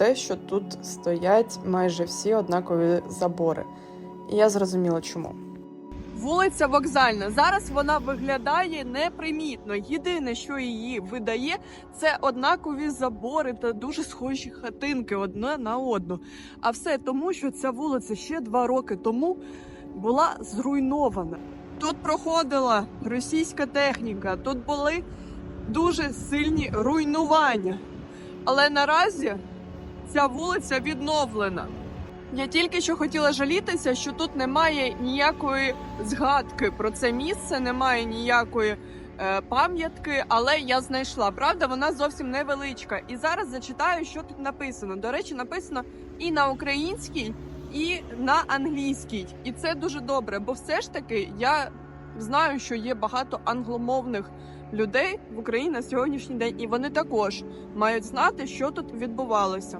те, що тут стоять майже всі однакові забори. І я зрозуміла, чому. Вулиця Вокзальна. Зараз вона виглядає непримітно. Єдине, що її видає, це однакові забори та дуже схожі хатинки одна на одну. А все тому, що ця вулиця ще два роки тому була зруйнована. Тут проходила російська техніка, тут були дуже сильні руйнування. Але наразі ця вулиця відновлена. Я тільки що хотіла жалітися, що тут немає ніякої згадки про це місце, немає ніякої е, пам'ятки, але я знайшла. Правда, вона зовсім невеличка. І зараз зачитаю, що тут написано. До речі, написано і на українській, і на англійській. І це дуже добре, бо все ж таки я знаю, що є багато англомовних людей в Україні на сьогоднішній день, і вони також мають знати, що тут відбувалося.